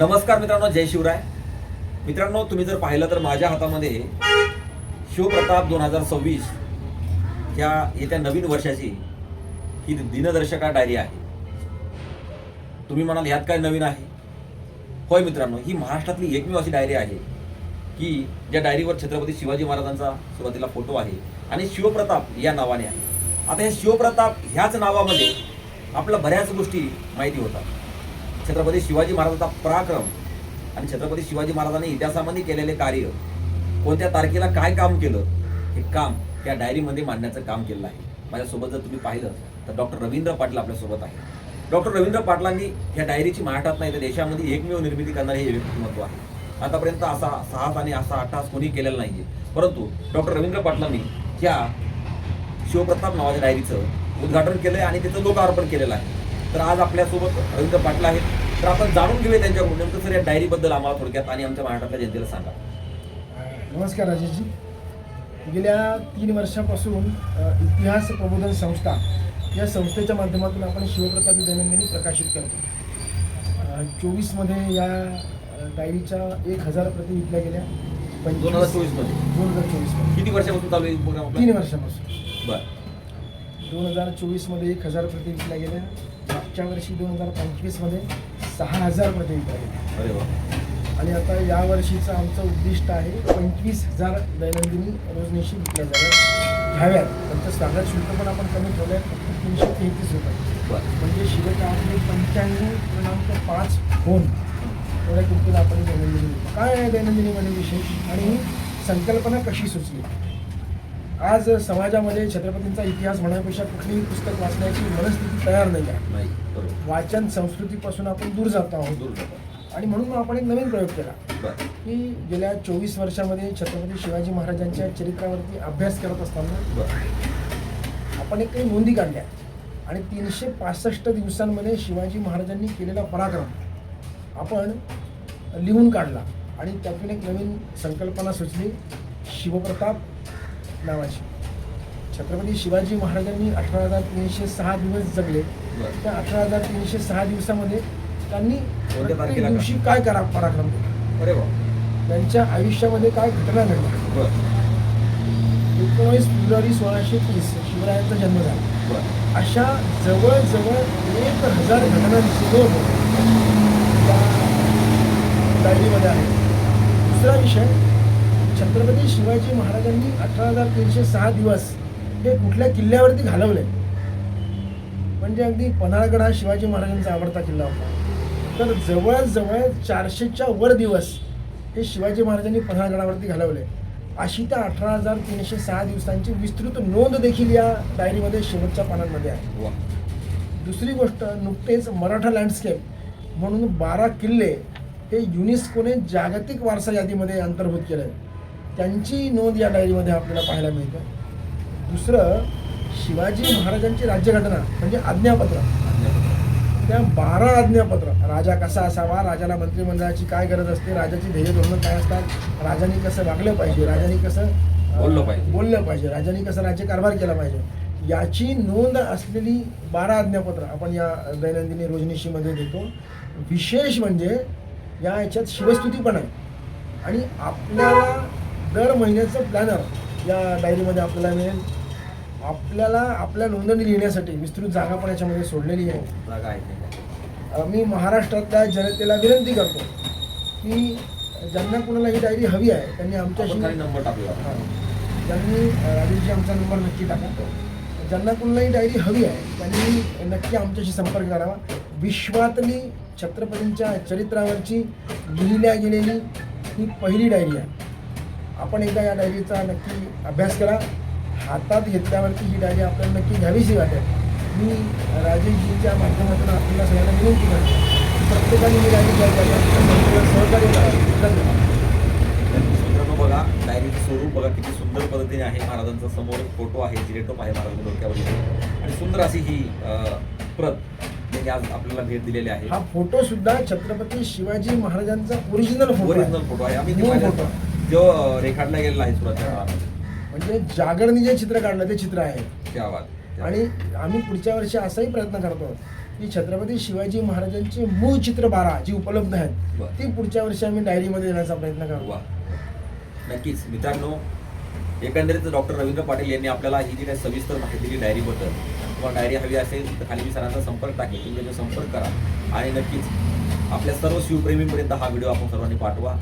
नमस्कार मित्रांनो जय शिवराय. मित्रांनो तुम्ही जर पाहिलं तर माझ्या हातामध्ये शिवप्रताप दोन हजार सव्वीस ह्या येत्या नवीन वर्षाची ही दिनदर्शका डायरी आहे. तुम्ही म्हणाल ह्यात काय नवीन आहे? होय मित्रांनो ही महाराष्ट्रातली एकमेव अशी डायरी आहे की ज्या डायरीवर छत्रपती शिवाजी महाराजांचा सुरुवातीला फोटो आहे आणि शिवप्रताप या नावाने आहे. आता हे शिवप्रताप ह्याच नावामध्ये आपल्या बऱ्याच गोष्टी माहिती होतात. छत्रपती शिवाजी महाराजांचा पराक्रम आणि छत्रपती शिवाजी महाराजांनी इतिहासामध्ये केलेले कार्य कोणत्या तारखेला काय काम केलं हे काम त्या डायरीमध्ये मांडण्याचं काम केलेलं आहे. माझ्यासोबत जर तुम्ही पाहिलं तर डॉक्टर रवींद्र पाटील आपल्यासोबत आहे डॉक्टर रवींद्र पाटलांनी ह्या डायरीची महाराष्ट्रात नाही तर देशामध्ये एकमेव निर्मिती करणारे हे व्यक्तिमत्व आहे. आतापर्यंत असा साहस आणि असा अट्टास कोणी केलेला नाहीये. परंतु डॉक्टर रवींद्र पाटलांनी ह्या शिवप्रताप नावाच्या डायरीचं उद्घाटन केलंय आणि त्याचं लोकार्पण केलेलं आहे. तर आज आपल्यासोबत रवींद्र पाटील आहेत. तर आपण जाणून घेऊया त्यांच्याकडून. नेमकं सर या डायरीबद्दल आम्हाला थोडक्यात आणि आमच्या महाराष्ट्रातल्या जनतेला सांगा. नमस्कार राजेशजी. गेल्या तीन वर्षापासून इतिहास प्रबोधन संस्था या संस्थेच्या माध्यमातून आपण शिवप्रतापी दैनंदिनी प्रकाशित करतो. चोवीसमध्ये या डायरीच्या एक हजार प्रती विकल्या गेल्या. दोन हजार चोवीसमध्ये दोन हजार चोवीसमध्ये. किती वर्षापासून चालू आहे? तीन वर्षापासून. बरं. दोन हजार चोवीसमध्ये एक हजार प्रती विकल्या गेल्या. मागच्या वर्षी दोन हजार पंचवीसमध्ये सहा हजार प्रती विकल्या गेल्या अरे वा. आणि आता या वर्षीचं आमचं उद्दिष्ट आहे पंचवीस हजार दैनंदिनी रोजनिशी विकल्या जाव्यात घ्याव्यात. त्यांचं स्वागत शुल्क पण आपण कमी ठेवलं आहे फक्त तीनशे तेहतीस रुपये. म्हणजे शिवकाळामध्ये पंच्याण्णव पूर्णांक पाच होऊन एवढ्या किमतीला आपण दैनंदिनी. काय आहे दैनंदिनीमध्ये विशेष? आणि संकल्पना कशी सुचली? आज समाजामध्ये छत्रपतींचा इतिहास म्हणण्यापेक्षा कुठलीही पुस्तक वाचण्याची मनस्थिती तयार नाही आहे. वाचन संस्कृतीपासून आपण दूर जात आहोत. दूर जातो आणि म्हणून आपण एक नवीन प्रयोग केला. की गेल्या चोवीस वर्षामध्ये छत्रपती शिवाजी महाराजांच्या चरित्रावरती अभ्यास करत असताना आपण एक काही नोंदी काढल्या. आणि तीनशे पासष्ट दिवसांमध्ये शिवाजी महाराजांनी केलेला पराक्रम आपण लिहून काढला. आणि त्यातून एक नवीन संकल्पना सुचली. शिवप्रताप नावाची. छत्रपती शिवाजी महाराजांनी अठरा हजार तीनशे सहा दिवस जगले. त्या अठरा हजार तीनशे सहा दिवसामध्ये त्यांनी प्रत्येक? दिवशी काय करा पराक्रम केला? त्यांच्या आयुष्यामध्ये काय घटना घडल्या एकोणीस फेब्रुवारी सोळाशे तीस शिवरायांचा जन्म झाला. अशा जवळजवळ एक हजार घटनांची नोंद डायरीमध्ये आहे. दुसरा विषय छत्रपती शिवाजी महाराजांनी अठरा हजार तीनशे सहा दिवस हे कुठल्या किल्ल्यावरती घालवले म्हणजे अगदी पन्हाळगड हा शिवाजी महाराजांचा आवडता किल्ला होता. तर जवळजवळ चारशेच्या वर दिवस हे शिवाजी महाराजांनी पन्हाळगडावरती घालवले अशी त्या अठरा हजार तीनशे सहा दिवसांची विस्तृत नोंद देखील या डायरीमध्ये शेवटच्या पानांमध्ये आहे. दुसरी गोष्ट नुकतेच मराठा लँडस्केप म्हणून बारा किल्ले हे युनेस्कोने जागतिक वारसा यादीमध्ये अंतर्भूत केलं आहे त्यांची नोंद या डायरीमध्ये आपल्याला पाहायला मिळतं. दुसरं शिवाजी महाराजांची राज्यघटना म्हणजे आज्ञापत्र. त्या बारा आज्ञापत्र. राजा कसा असावा राजाला मंत्रिमंडळाची काय गरज असते राजाची ध्येय धोरणं काय असतात राजाने कसं वागलं पाहिजे राजाने कसं बोललं पाहिजे. बोललं पाहिजे राजाने कसं राज्यकारभार केला पाहिजे. याची नोंद असलेली बारा आज्ञापत्र आपण या दैनंदिनी रोजनिशीमध्ये देतो. विशेष म्हणजे या याच्यात शिवस्तुती पण आहे. आणि आपल्याला दर महिन्याचं प्लॅनर या डायरीमध्ये आपल्याला मिळेल. आपल्याला आपल्या नोंदणी लिहिण्यासाठी विस्तृत जागा पण याच्यामध्ये सोडलेली आहे. जागा आहे त्याच्या. अ, मी महाराष्ट्रातल्या जनतेला विनंती करतो की ज्यांना कोणाला ही डायरी हवी आहे त्यांनी आमच्याशी नंबर टाकूया. हा. ज्यांनी अ, राजेशजी आमचा नंबर नक्की टाका. ज्यांना कोणाला ही डायरी हवी आहे त्यांनी नक्की आमच्याशी संपर्क करावा. विश्वातली छत्रपतींच्या चरित्रावरची लिहिल्या गेलेली ही पहिली डायरी आहे. आपण एकदा या डायरीचा नक्की अभ्यास करा. हातात घेतल्यावरती ही डायरी आपल्याला नक्की घ्यावीशी वाटेल. मी राजेशजींच्या माध्यमातून आपल्याला सगळ्यांना विनंती करतो प्रत्येकाने ही डायरी घ्यायला. सहकार्य करावं धन्यवाद. बघा डायरीचं स्वरूप बघा किती सुंदर पद्धतीने आहे महाराजांचा समोर फोटो आहे जिरेटोप आहे महाराजांच्या डोक्यावर आणि सुंदर अशी ही प्रत आज आपल्याला भेट दिलेली आहे. हा फोटो सुद्धा छत्रपती शिवाजी महाराजांचा ओरिजिनल फोटो. ओरिजिनल फोटो आहे. आम्ही. जो रेखाटला गेलेला आहे काळामध्ये म्हणजे जागरणी जे चित्र काढलं ते चित्र आहे. त्या आणि आम्ही पुढच्या वर्षी असाही प्रयत्न करतो की छत्रपती शिवाजी महाराजांची मूळ चित्र बारा जी उपलब्ध आहेत. ती पुढच्या वर्षी आम्ही डायरीमध्ये देण्याचा प्रयत्न करू. नक्कीच. मित्रांनो एकंदरीत डॉक्टर रवींद्र पाटील यांनी आपल्याला ही जी काही सविस्तर माहिती दिली डायरीबद्दल किंवा डायरी हवी असेल तर खाली मी सरांचा संपर्क टाकेल. तुम्ही संपर्क करा. आणि नक्कीच आपल्या सर्व शिवप्रेमींपर्यंत हा व्हिडिओ आपण सर्वांनी पाठवा.